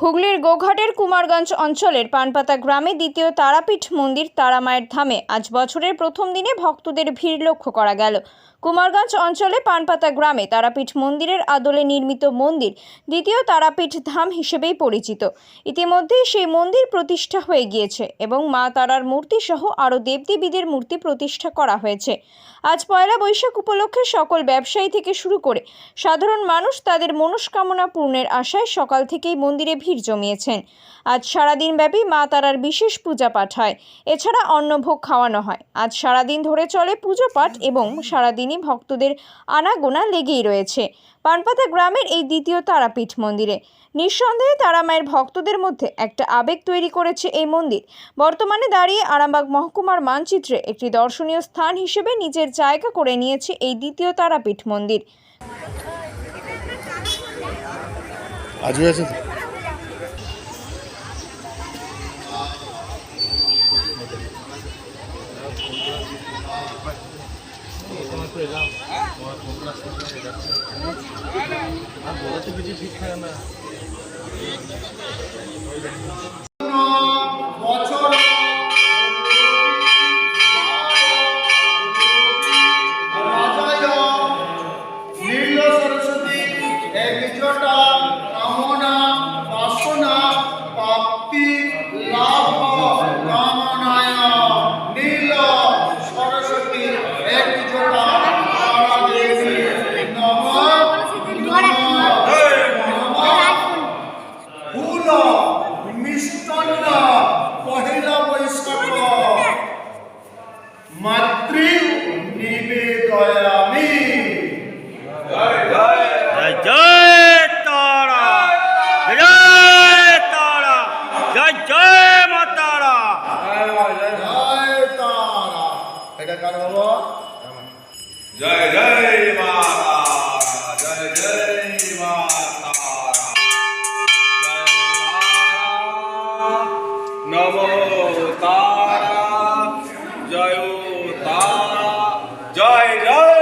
হুগলির গোঘাটের কুমারগঞ্জ অঞ্চলের পানপাতা গ্রামে দ্বিতীয় তারাপীঠ মন্দির তারামায়ের ধামে আজ বছরের প্রথম দিনে ভক্তদের ভিড় লক্ষ্য করা গেল। কুমারগঞ্জ অঞ্চলে পানপাতা গ্রামে তারাপীঠ মন্দিরের আদলে নির্মিত মন্দির দ্বিতীয় তারাপীঠ ধাম হিসেবেই পরিচিত। ইতিমধ্যেই সেই মন্দির প্রতিষ্ঠা হয়ে গিয়েছে এবং মা তারার মূর্তি সহ আরও দেবদেবীদের মূর্তি প্রতিষ্ঠা করা হয়েছে। আজ পয়লা বৈশাখ উপলক্ষে সকল ব্যবসায়ী থেকে শুরু করে সাধারণ মানুষ তাদের মনস্কামনা পূর্ণের আশায় সকাল থেকেই মন্দিরে ভিড় জমিয়েছেন আজ সারাদিন ব্যাপী মা তারার বিশেষ পূজা পাঠ হয়। এছাড়া অন্নভোগ খাওয়ানো হয়। আজ সারাদিন ধরে চলে পুজো পাঠ এবং সারাদিনই ভক্তদের আনাগোনা লেগেই রয়েছে। পানপাতা গ্রামের এই দ্বিতীয় তারাপীঠ মন্দিরে। নিঃসন্দেহে তারামায়ের ভক্তদের মধ্যে একটা আবেগ তৈরি করেছে এই মন্দির। বর্তমানে দাঁড়িয়ে আরামবাগ মহকুমার মানচিত্রে একটি দর্শনীয় স্থান হিসেবে নিজের জায়গা করে নিয়েছে এই দ্বিতীয় তারাপীঠ মন্দির। আজ হয়েছে তো বছর জয় তারা। এটা কার বাবা? জয় জয় মাতা জয় জয় তারা। নম তারা, জয় তারা, জয় জয়।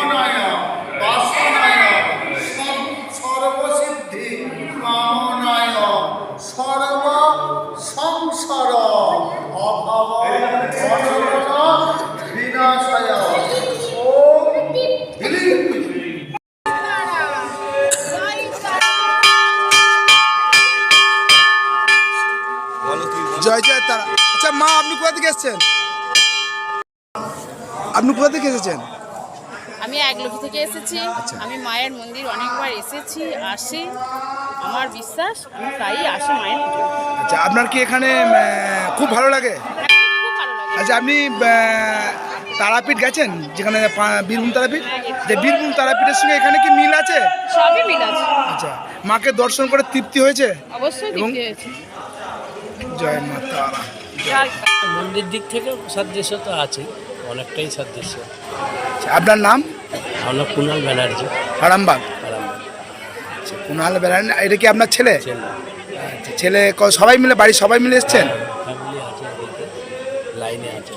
জয় জয় তারা। আচ্ছা মা আপনি কোথা থেকে এসেছেন? আপনি কোথা থেকে এসেছেন? আমি একলক্ষী থেকে এসেছি। আচ্ছা। আমি মায়ের মন্দির অনেকবার এসেছি আসি। আমার বিশ্বাস আমি প্রায়ই আসি মায়ের আচ্ছা আপনার কি এখানে খুব ভালো লাগে? খুব ভালো লাগে। আচ্ছা আপনি তারাপীঠ গেছেন? যেখানে বীরভূম তারাপীঠ? যে বীরভূম তারাপীঠের সঙ্গে এখানে কি মিল আছে? সবই মিল আছে। আচ্ছা মাকে দর্শন করে তৃপ্তি হয়েছে? অবশ্যই এবং- জয় মা তারা মন্দির দিক থেকে সাদৃশ্য তো আছে অনেকটাই সাদৃশ্য। আচ্ছা, আপনার নাম? আমরা কুণাল ব্যানার্জি। হারামবাগ। আরামবাগ আচ্ছা কুনাল বেড়ান এটা কি আপনার ছেলে? ছেলে। আচ্ছা ছেলে সবাই মিলে বাড়ির সবাই মিলে এসছেন? লাইনে আছে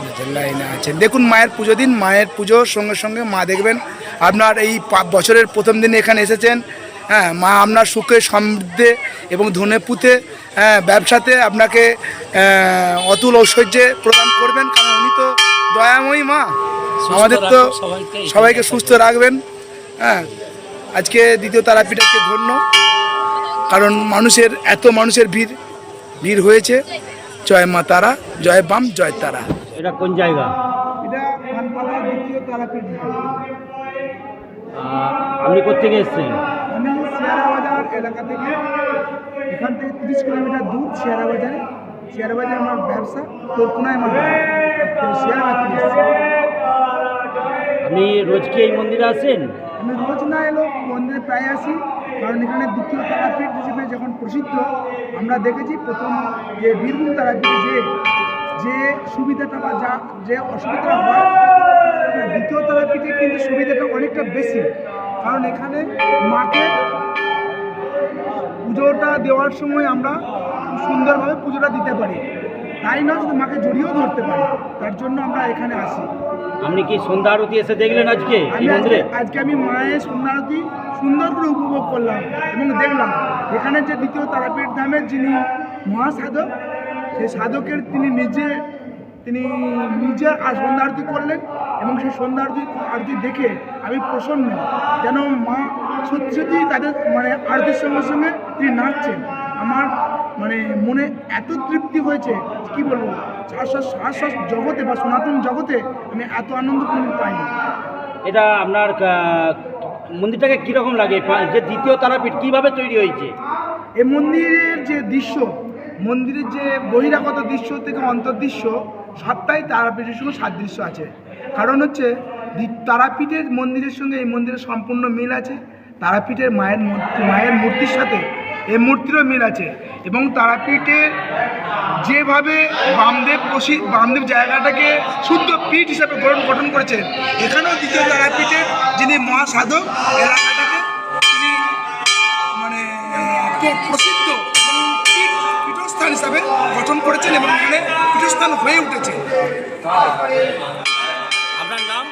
আচ্ছা, লাইনে আছেন। দেখুন মায়ের পুজো দিন মায়ের পুজোর সঙ্গে সঙ্গে মা দেখবেন। আপনার এই বছরের প্রথম দিনে এখানে এসেছেন। হ্যাঁ মা আপনার সুখে সমৃদ্ধে এবং ধনে পুঁতে হ্যাঁ ব্যবসাতে আপনাকে অতুল ঐশ্বর্যে প্রদান করবেন কারণ উনি তো দয়াময়ী মা। আমাদের তো সবাইকে। সবাইকে সুস্থ রাখবেন। হ্যাঁ আজকে দ্বিতীয় তারাপীঠ আজকে ধন্য? কারণ মানুষের এত মানুষের ভিড় ভিড় হয়েছে। জয় মা তারা জয় বাম জয় তারা। এটা কোন জায়গা? এটা দ্বিতীয় তারাপীঠ। আপনি কোথেকে এসেছেন আমি শেয়ারা বাজার এলাকা থেকে। এখান থেকে তিরিশ কিলোমিটার দূর শেয়ারা বাজারে আমার ব্যবসা তোরকুনায় আমার। আপনি রোজ কি এই মন্দিরে আসেন? আমি রোজ না এলেও মন্দিরে প্রায় আসি কারণ এখানে দ্বিতীয় তারাপীঠ হিসেবে যখন প্রসিদ্ধ আমরা দেখেছি প্রথম যে বীরভূম তারাপীঠে যে যে সুবিধাটা বা যা যে অসুবিধাটা হয় হ্যাঁ, দ্বিতীয় তারাপীঠে কিন্তু সুবিধাটা অনেকটা বেশি। কারণ এখানে মাকে পুজোটা দেওয়ার সময় আমরা খুব সুন্দরভাবে পুজোটা দিতে পারি। তাই না? শুধু মাকে জড়িয়েও ধরতে পারি। তার জন্য আমরা এখানে আসি। আপনি কি সন্ধ্যা আরতি এসে দেখলেন আজকে আমি আজকে মন্দিরে? আজকে আমি মায়ের সন্ধ্যা আরতি সুন্দর করে উপভোগ করলাম এবং দেখলাম। এখানে যে দ্বিতীয় তারাপীঠ ধামের যিনি মহাসাধক সেই সাধকের তিনি নিজে তিনি নিজে আর সন্ধ্যারতি করলেন এবং সেই সন্ধ্যারতি আরতি আরতি দেখে আমি প্রসন্ন যেন মা সত্যি সত্যি তাদের মানে আরতির সঙ্গে সঙ্গে তিনি নাচছেন। আমার মানে মনে এত তৃপ্তি হয়েছে কি বলব? শ্বাস জগতে বা সনাতন জগতে আমি এত আনন্দ কোনো পাইনি। এটা আপনার মন্দিরটাকে কীরকম লাগে? যে দ্বিতীয় তারাপীঠ কীভাবে তৈরি হয়েছে? এই মন্দিরের যে দৃশ্য মন্দিরের যে বহিরাগত দৃশ্য থেকে অন্তর্দৃশ্য সবটাই তারাপীঠের সঙ্গে সাদৃশ্য আছে। কারণ হচ্ছে তারাপীঠের মন্দিরের সঙ্গে এই মন্দিরের সম্পূর্ণ মিল আছে। তারাপীঠের মায়ের মূর্তি মায়ের মূর্তির সাথে এই মূর্তিরও মিল আছে এবং তারাপীঠে যেভাবে বামদেব বসি বামদেব জায়গাটাকে শুদ্ধ পীঠ হিসাবে গঠন গঠন করেছেন এখানেও দ্বিতীয় তারাপীঠের যিনি মহাসাধক, এলাকাটাকে তিনি মানে প্র- প্রসিদ্ধ পীঠস্থান হিসাবে গঠন করেছেন এবং এখানে পীঠস্থান হয়ে উঠেছে। আপনার নাম?